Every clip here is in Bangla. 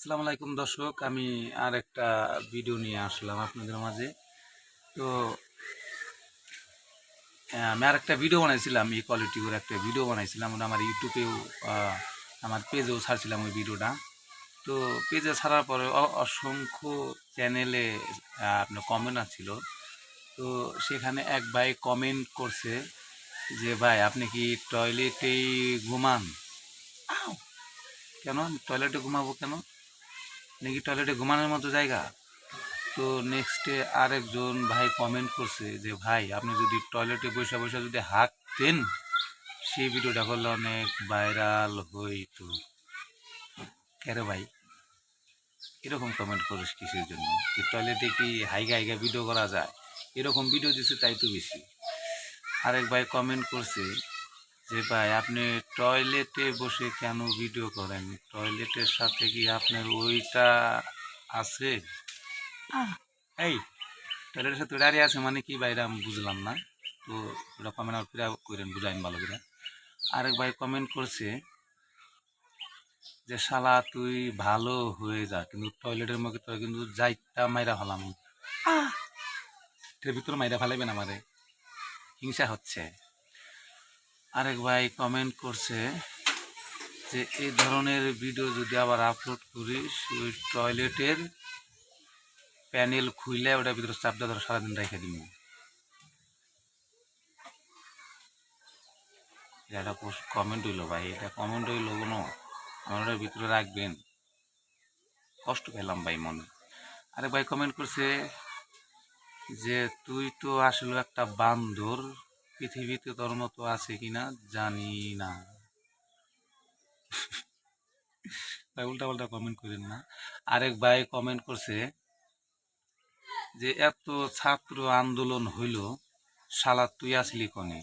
আসসালামু আলাইকুম দর্শক, আমি আর একটা ভিডিও নিয়ে আসলাম আপনাদের মাঝে। তো আমি আর একটা ভিডিও বানাইছিলাম, এই কোয়ালিটি একটা ভিডিও বানাইছিলাম। ওটা আমার ইউটিউবেও আমার পেজেও ছাড়ছিলাম ওই ভিডিওটা তো পেজে ছাড়ার পরে অসংখ্য চ্যানেলে আপনার কমেন্ট আসছিল। তো, সেখানে এক ভাই কমেন্ট করছে যে, ভাই, আপনি কি টয়লেটেই ঘুমান? কেন? টয়লেটে ঘুমাবো কেন? নাকি টয়লেটে ঘুমানোর মতো জায়গা? তো নেক্সটে আরেকজন ভাই কমেন্ট করছে যে, ভাই, আপনি যদি টয়লেটে বসে বসে যদি হাঁকতেন সেই ভিডিওটা করলে অনেক ভাইরাল হইতো। কেরে ভাই, এরকম কমেন্ট করিস কিসের জন্য? যে টয়লেটে কি হাইগা হাইগা ভিডিও করা যায়? এরকম ভিডিও দিচ্ছে তাই তো বেশি। আরেক ভাই কমেন্ট করছে যে ভাই আপনি টয়লেটে বসে কেন ভিডিও করেন? টয়লেটের সাথে কি আপনার ওইটা আছে? এই টয়লেটের সাথে দাঁড়িয়ে আছে মানে কি বাইরে আমি বুঝলাম না। তো ওটা কমেন্ট আর ফিরা করেন বুঝাইন ভালো করে। আরেক ভাই কমেন্ট করছে যে শালা তুই ভালো হয়ে যা কিন্তু টয়লেটের মধ্যে তোর কিন্তু যাইতা মাইরা হলাম এর ভিতরে মাইরা ফেলাইবেন আমারে। হিংসা হচ্ছে। আরেক ভাই কমেন্ট করছে যে, এই ধরনের ভিডিও যদি আবার আপলোড করিস, ওই টয়লেটের প্যানেল খুইলে ওটার ভিতরে চাপটা ধরো সারাদিন রেখে দিব। এটা কমেন্ট হইল ভাই, এটা কমেন্ট হইল কোনো, আমার ওটার ভিতরে রাখবেন। কষ্ট পেলাম ভাই মনে। আরেক ভাই কমেন্ট করছে যে, তুই তো আসলে একটা বান্দর পৃথিবীতে তোর মতো আছে কিনা জানি না। ভাই উল্টা পাল্টা কমেন্ট করেন না। আরেক ভাই কমেন্ট করছে যে, এত ছাত্র আন্দোলন হইল, শালা তুই আসলি কনে?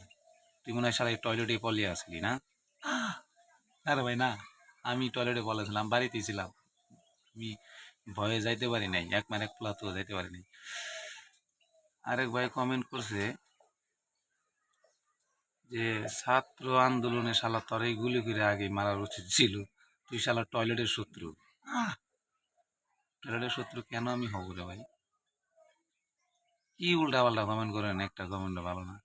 তুই মনে হয় শালা টয়লেটে পলিয়ে আসলি না? আরে ভাই, না, আমি টয়লেটে বলেছিলাম বাড়িতেই ছিলাম। আমি ভয়ে যাইতে পারি নাই, এক মানে এক প্লাতেও যাইতে পারি নাই। আরেক ভাই কমেন্ট করছে যে ছাত্র আন্দোলনে শালা তরেই গুলি করে আগে মারার উচিত ছিল। তুই শালা টয়লেটের শত্রু। টয়লেটের শত্রু কেন আমি হব রে ভাই? কি উল্টা পাল্টা কমেন্ট করেন? একটা কমেন্টও ভালো না।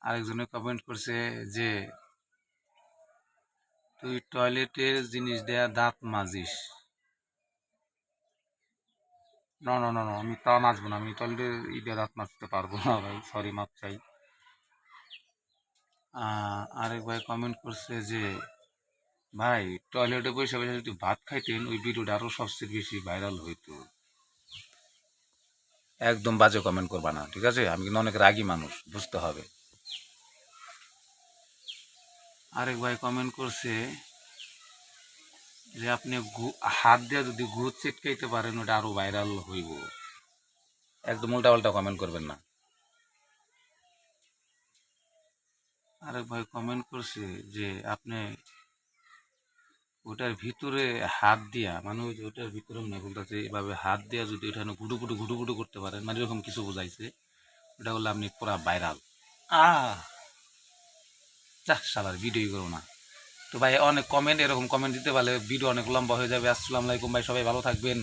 আরেকজনে কমেন্ট করছে যে, তুই টয়লেটের জিনিস দেয়া দাঁত মাজিস। না না না আমি তা মাজবো না। আমি টয়লেটের ইটা দাঁত মাজতে পারব না ভাই। সরি মাপ চাই। আরেক ভাই কমেন্ট করছে যে, ভাই টয়লেটে বসে বসে যদি ভাত খাইতেন, ওই ভিডিওটা আরও সবচেয়ে বেশি ভাইরাল হইতো। একদম বাজে কমেন্ট করবা না, ঠিক আছে? আমি কিন্তু অনেক রাগী মানুষ, বুঝতে হবে। আরেক ভাই কমেন্ট করছে যে, আপনি হাত দিয়ে যদি ঘুষ চিটকাইতে পারেন, ওটা আরও ভাইরাল হইব। একদম উল্টা পাল্টা কমেন্ট করবেন না। আরেক ভাই কমেন্ট করছে যে আপনি ওটার ভিতরে হাত দিয়া মানে ওই যে ওটার ভিতরে মনে বলতেছে এভাবে হাত দিয়া যদি ওখানে গুটু গুটু গুটু গুটু করতে পারেন মানে এরকম কিছু বোঝাইছে, ওটা বললে আপনি পুরা ভাইরাল আহ! সালার ভিডিও করো না। তো ভাই অনেক কমেন্ট এরকম কমেন্ট দিতে পারলে ভিডিও অনেক লম্বা হয়ে যাবে। আসসালামু আলাইকুম ভাই, সবাই ভালো থাকবেন।